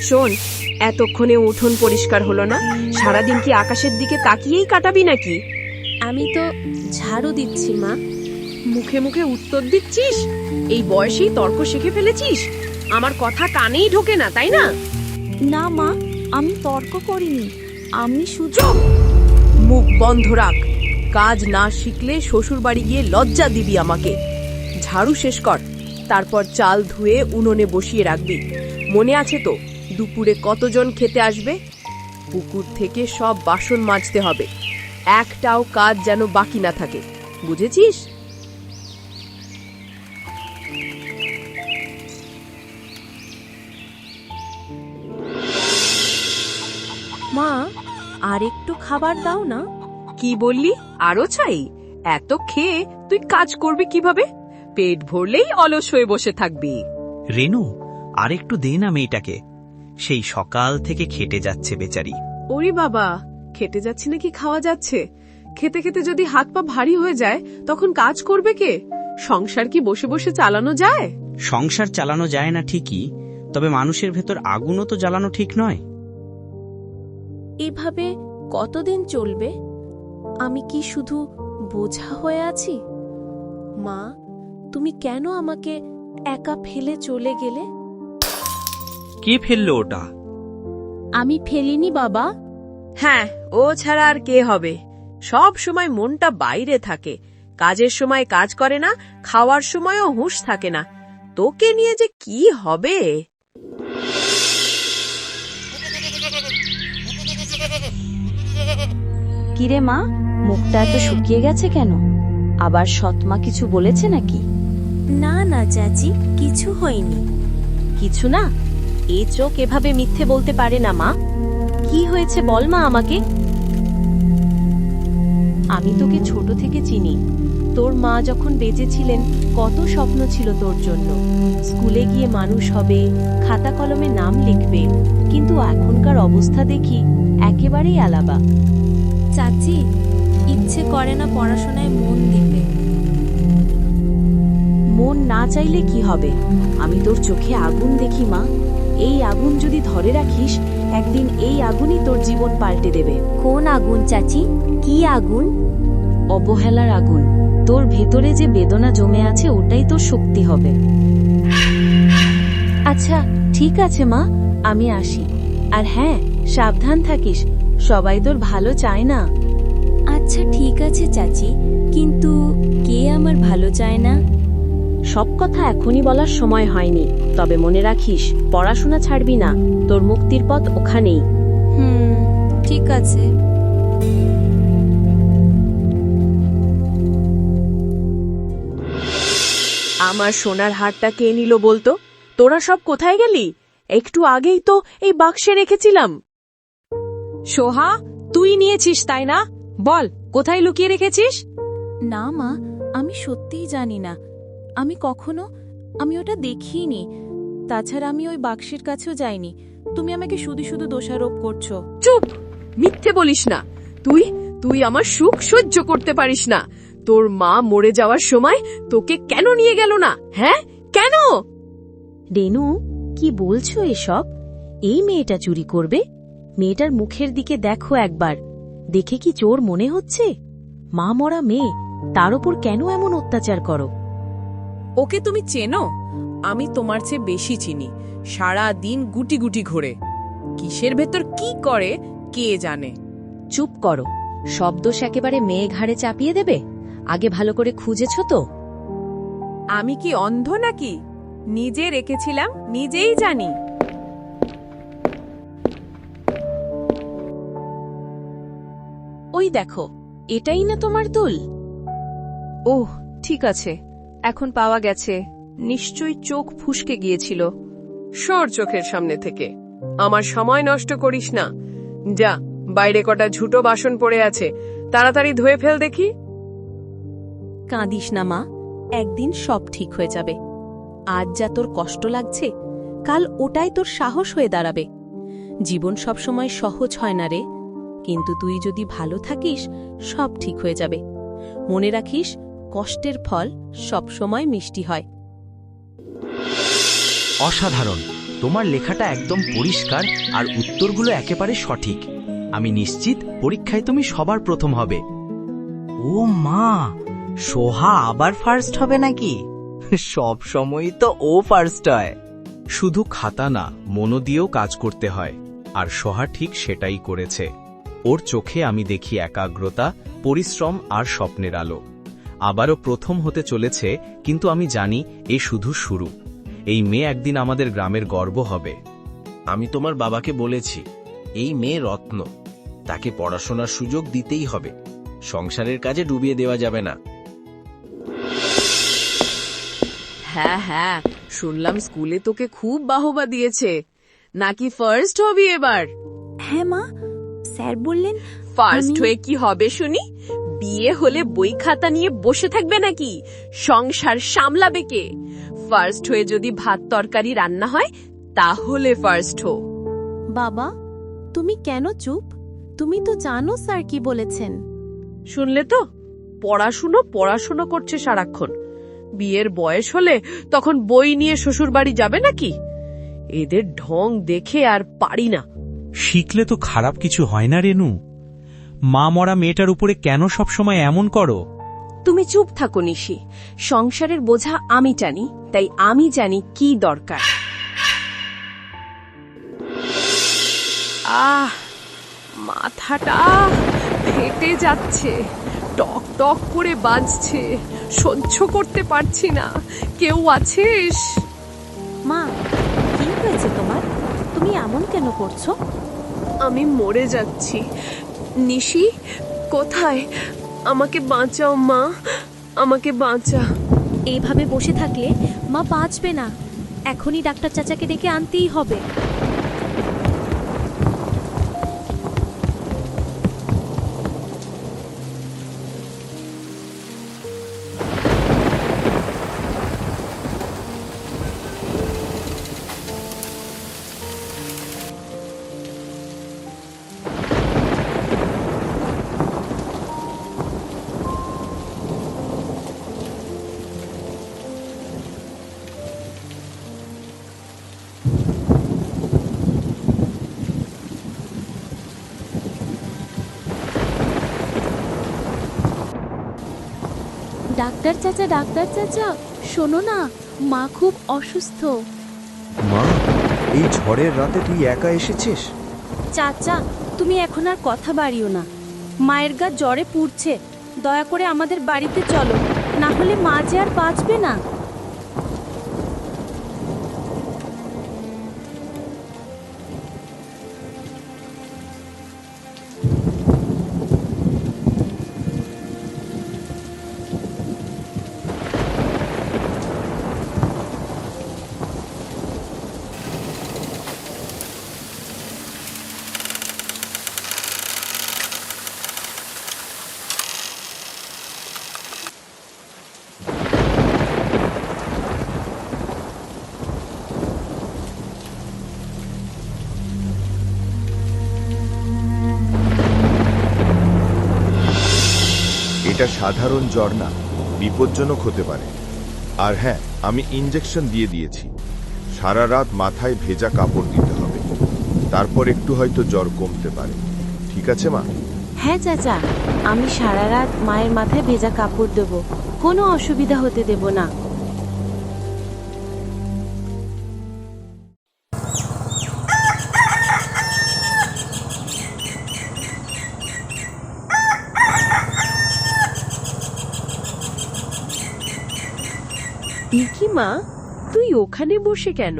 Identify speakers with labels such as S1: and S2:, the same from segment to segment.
S1: শোন এতক্ষণে উঠোন পরিষ্কার হলো না? সারাদিন কি আকাশের দিকে তাকিয়েই কাটাবি নাকি?
S2: আমি তো ঝাড়ু দিচ্ছি মা।
S1: মুখে মুখে উত্তর দিচ্ছিস? এই বয়সেই তর্ক শিখে ফেলেছিস? আমার কথা কানেই ঢোকে না তাই না?
S2: না মা আমি তর্ক করিনি। আমি শুধু
S1: চুপ! মুখ বন্ধ রাখ। কাজ না শিখলে শ্বশুর বাড়ি গিয়ে লজ্জা দিবি আমাকে। ঝাড়ু শেষ কর। তারপর চাল ধুয়ে উনুনে বসিয়ে রাখবি। মনে আছে তো দুপুরে কতজন খেতে আসবে? পুকুর থেকে সব বাসন মাজতে হবে। একটাও কাজ যেন বাকি না থাকে। বুঝেছিস?
S2: মা আর একটু খাবার দাও না।
S1: কি বললি? আরও চাই? এত খেয়ে তুই কাজ করবি কীভাবে? পেট ভরলেই অলস হয়ে বসে থাকবি।
S3: রেনু আর একটু দে না মেয়েটাকে। সেই সকাল থেকে খেটে যাচ্ছে বেচারি।
S1: ওরে বাবা খেটে যাচ্ছে নাকি খাওয়া যাচ্ছে? খেতে খেতে যদি হাত পা ভারী হয়ে যায় তখন কাজ করবে কে? সংসার কি বসে বসে চালানো যায়?
S3: সংসার চালানো যায় না ঠিকই তবে মানুষের ভেতর আগুনও তো জ্বালানো ঠিক নয়।
S2: এভাবে কতদিন চলবে? আমি কি শুধু বোঝা হয়ে আছি? মা তুমি কেন আমাকে একা ফেলে চলে গেলে?
S3: কে ফেলল ওটা?
S2: আমি ফেলিনি বাবা।
S1: হ্যাঁ ও ছাড়া আর কে হবে? সব সময় মনটা বাইরে থাকে। কাজের সময় কাজ করে না খাওয়ার সময়ও হুঁশ থাকে না। তোকে নিয়ে যে কি হবে?
S4: কিরে মা মুখটা এত শুকিয়ে গেছে কেন? আবার সৎমা কিছু বলেছে নাকি?
S2: না না চাচি কিছু হয়নি।
S4: কিছু না? এ চোখ এভাবে মিথ্যে বলতে পারে না মা। কি হয়েছে বল মা আমাকে? আমি তোকে ছোট থেকে চিনি। তোর মা যখন বেঁচে ছিলেন কত স্বপ্ন ছিল তোর জন্য। স্কুলে গিয়ে মানুষ হবে খাতা কলমে নাম লিখবে কিন্তু এখনকার অবস্থা দেখি একেবারেই আলাদা।
S2: চাচি ইচ্ছে করে না পড়াশোনায় মন দিতে।
S4: মন না চাইলে কি হবে? আমি তোর চোখে আগুন দেখি মা। এই আগুন যদি ধরে রাখিস একদিন এই আগুনই তোর জীবন পাল্টে দেবে।
S2: কোন আগুন চাচি? কি আগুন?
S4: অবহেলার আগুন। তোর ভেতরে যে বেদনা জমে আছে ওটাই তোর শক্তি হবে। আচ্ছা ঠিক আছে মা। আমি আসি। আর হ্যাঁ সাবধান থাকিস। সবাই তোর ভালো চায় না।
S2: আচ্ছা ঠিক আছে চাচি। কিন্তু কে আমার ভালো চায় না?
S4: সব কথা এখনই বলার সময় হয়নি। তবে মনে রাখিস পড়াশোনা ছাড়বি না। তোর মুক্তির পথ ওখানেই।
S2: হুম ঠিক আছে।
S1: আমার সোনার হারটা কে নিল বলতো? তোরা সব কোথায় গেলি? একটু আগেই তো এই বাক্সে রেখেছিলাম। সোহা তুই নিয়েছিস তাই না? বল কোথায় লুকিয়ে রেখেছিস?
S2: না মা আমি সত্যিই জানি না। আমি কখনো আমি ওটা দেখিনি। তাছাড়া আমি ওই বাক্সের কাছেও যাইনি। তুমি আমাকে শুধু শুধু দোষারোপ করছ।
S1: চুপ! মিথ্যে বলিস না। তুই তুই আমার সুখ সহ্য করতে পারিস না। তোর মা মরে যাওয়ার সময় তোকে কেন নিয়ে গেল না? হ্যাঁ? কেন?
S4: রেনু কি বলছো এসব? এই মেয়েটা চুরি করবে? মেয়েটার মুখের দিকে দেখো একবার। দেখে কি চোর মনে হচ্ছে? মা মরা মেয়ে তার ওপর কেন এমন অত্যাচার করো?
S5: ওকে তুমি চেনো? আমি তোমার চেয়ে বেশি চিনি। সারা দিন গুটি গুটি ঘোরে। কিসের ভেতর কি করে কে জানে?
S4: চুপ করো। সব দোষ একেবারে মেয়ে ঘাড়ে চাপিয়ে দেবে? আগে ভালো করে খুঁজেছ তো?
S5: আমি কি অন্ধ নাকি? নিজে রেখেছিলাম নিজেই জানি।
S4: ওই দেখো এটাই না তোমার দুল?
S1: ওহ ঠিক আছে। এখন পাওয়া গেছে। নিশ্চয়ই চোখ ফুসকে গিয়েছিল। সর চোখের সামনে থেকে। আমার সময় নষ্ট করিস না। যা বাইরে কটা ঝুটো বাসন পড়ে আছে। তাড়াতাড়ি ধুয়ে ফেল দেখি।
S2: কাঁদিস না মা। একদিন সব ঠিক হয়ে যাবে। আজ যা তোর কষ্ট লাগছে কাল ওটাই তোর সাহস হয়ে দাঁড়াবে। জীবন সবসময় সহজ হয় না রে। কিন্তু তুই যদি ভালো থাকিস সব ঠিক হয়ে যাবে। মনে রাখিস কষ্টের ফল সবসময় মিষ্টি হয়।
S3: অসাধারণ। তোমার লেখাটা একদম পরিষ্কার আর উত্তরগুলো একেবারে সঠিক। আমি নিশ্চিত পরীক্ষায় তুমি সবার প্রথম হবে। ও মা, সোহা আবার ফার্স্ট হবে নাকি? সব সময়ই তো ও ফার্স্ট হয়। শুধু খাতা না মনো দিয়েও কাজ করতে হয়। আর সোহা ঠিক সেটাই করেছে। ওর চোখে আমি দেখি একাগ্রতা, পরিশ্রম আর স্বপ্নের আলো। আবারও প্রথম হতে চলেছে কিন্তু আমি জানি এ শুধু শুরু। এই মেয়ে একদিন আমাদের গ্রামের গর্ব হবে।
S6: আমি তোমার বাবাকে বলেছি এই মেয়ে রত্ন। তাকে পড়াশোনার সুযোগ দিতেই হবে। সংসারের কাজে ডুবিয়ে দেওয়া যাবে না।
S1: হ্যাঁ হ্যাঁ শুনলাম স্কুলে তোকে খুব বাহবা দিয়েছে। নাকি ফার্স্ট হবি এবার?
S2: হ্যাঁ মা স্যার বললেন
S1: ফার্স্ট হয়ে কি হবে শুনি? বিয়ে হলে বই খাতা নিয়ে বসে থাকবে নাকি? সংসার সামলাবে কে? ফার্স্ট হয়ে যদি ভাত তরকারি রান্না হয় তাহলে ফার্স্ট হো
S2: বাবা তুমি কেন চুপ? তুমি তো জানো স্যার কি বলেছেন।
S1: শুনলে তো? পড়াশুনো পড়াশুনো করছে সারাক্ষণ। বিয়ের বয়স হলে তখন বই নিয়ে শ্বশুর বাড়ি যাবে নাকি? এদের ঢং দেখে আর পারি না।
S7: শিখলে তো খারাপ কিছু হয় না রেনু। মা মরা মেয়েটার উপরে কেন সবসময় এমন করো?
S4: তুমি চুপ থাকো নিশি। সংসারের বোঝা আমি টানি তাই আমি জানি কি দরকার।
S1: আহ মাথাটা ফেটে যাচ্ছে টক টক করে বাজছে সহ্য করতে পারছি না। কেউ আছিস?
S2: মা কি হয়েছে তোমার? তুমি এমন কেন করছ?
S1: আমি মরে যাচ্ছি। নিশি, কোথায়? আমাকে বাঁচাও, মা। আমাকে বাঁচা।
S2: এইভাবে বসে থাকলে মা বাঁচবে না। এখনই ডাক্তার চাচাকে ডেকে আনতেই হবে। ডাক্তার চাচা ডাক্তার চাচা শোনো না মা খুব অসুস্থ।
S8: মা এই ঝড়ের রাতে তুই একা এসেছিস?
S2: চাচা তুমি এখন আর কথা বাড়িও না। মায়ের গা জ্বরে পুড়ছে দয়া করে আমাদের বাড়িতে চলো না হলে মা যে আর বাঁচবে না।
S8: এটা সাধারণ জ্বর না, বিপজ্জনক হতে পারে। আর হ্যাঁ আমি ইঞ্জেকশন দিয়ে দিয়েছি। সারা রাত মাথায় ভেজা কাপড় দিতে হবে। তারপর একটু হয়তো জ্বর কমতে পারে। ঠিক আছে, মা?
S2: হ্যাঁ চাচা। আমি সারা রাত মায়ের মাথায় ভেজা কাপড় দেব। কোনো অসুবিধা হতে দেব না।
S1: মা তুই ওখানে বসে কেন?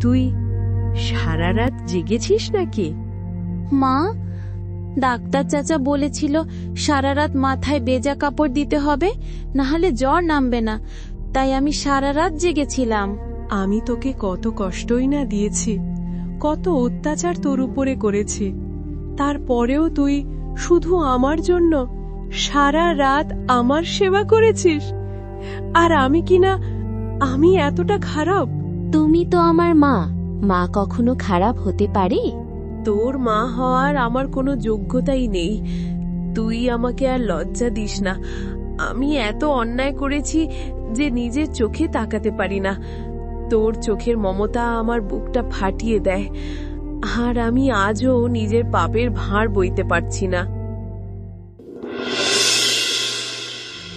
S1: তুই সারা রাত জেগেছিস নাকি?
S2: মা ডাক্তার চাচা বলেছিল সারা রাত মাথায় বেজা কাপড় দিতে হবে না হলে জ্বর নামবে না। তাই আমি সারা রাত জেগেছিলাম।
S1: আমি তোকে কত কষ্টই না দিয়েছি কত অত্যাচার তোর উপরে করেছি। তারপরেও তুই শুধু আমার জন্য সারা রাত আমার সেবা করেছিস? আর আমি কি না আমি এতটা খারাপ?
S2: তুমি তো আমার মা। মা কখনো খারাপ হতে পারে?
S1: তোর মা হওয়ার আমার কোনো যোগ্যতাই নেই। তুই আমাকে আর লজ্জা দিস না। আমি এত অন্যায় করেছি যে নিজের চোখে তাকাতে পারি না। তোর চোখের মমতা আমার বুকটা ফাটিয়ে দেয়। আর আমি আজও নিজের পাপের ভাঁড় বইতে পারছি না।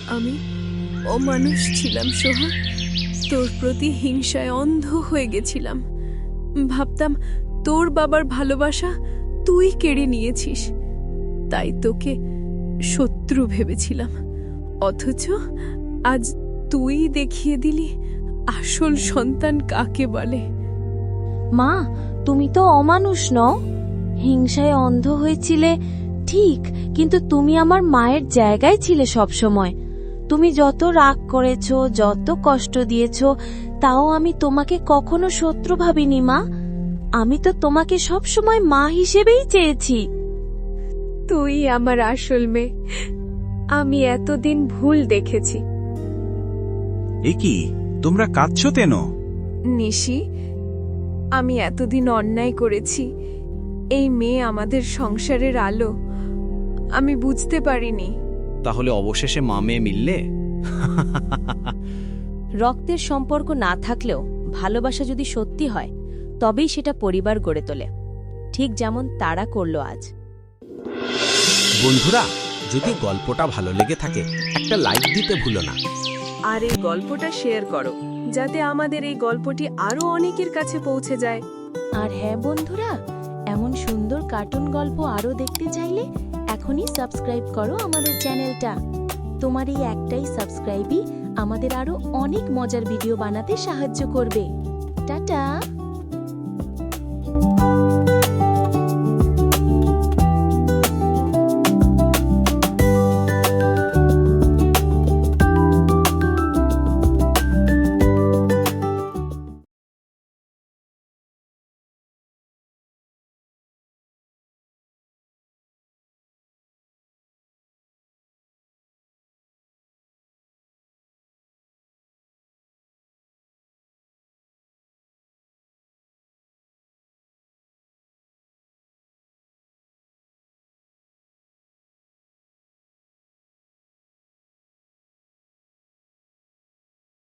S9: আমি অমানুষ ছিলাম, সোহা। তোর প্রতি হিংসায় অন্ধ হয়ে গেছিলাম। ভাবতাম, তোর বাবার ভালোবাসা তুই কেড়ে নিয়েছিস। তাই তোকে শত্রু ভেবেছিলাম। অথচ আজ তুই দেখিয়ে দিলি আসল সন্তান কাকে বলে।
S4: মা, তুমি তো অমানুষ নও। হিংসায় অন্ধ হয়েছিলে, ঠিক, কিন্তু তুমি আমার মায়ের জায়গায় ছিলে সব সময় তুমি যত রাগ করেছ যত কষ্ট দিয়েছ তাও আমি তোমাকে কখনো শত্রু ভাবিনি মা। আমি তো তোমাকে সব সময় মা হিসেবেই চেয়েছি।
S1: তুই আমার আসল মেয়ে। আমি এতদিন ভুল দেখেছি।
S7: এ কি? তোমরা কাঁদছো তেন
S9: নিশি আমি এতদিন অন্যায় করেছি। এই মেয়ে আমাদের সংসারের আলো। আমি বুঝতে পারিনি।
S3: তাহলে অবশেষে মা মেয়ে মিললে?
S2: রক্তের সম্পর্ক না থাকলেও ভালোবাসা যদি সত্যি হয় তবেই সেটা পরিবার গড়ে তোলে। ঠিক যেমন তারা করল আজ।
S3: বন্ধুরা যদি গল্পটা ভালো লেগে থাকে একটা লাইক দিতে ভুলো না।
S9: আর এই গল্পটা শেয়ার করো যাতে আমাদের এই গল্পটি আরও অনেকের কাছে পৌঁছে যায়।
S2: আর হ্যাঁ বন্ধুরা এমন সুন্দর কার্টুন গল্প আরও দেখতে চাইলে এখনই সাবস্ক্রাইব করো আমাদের চ্যানেলটা। তোমার এই একটাই সাবস্ক্রাইবই আমাদের আরও অনেক মজার ভিডিও বানাতে সাহায্য করবে। টাটা!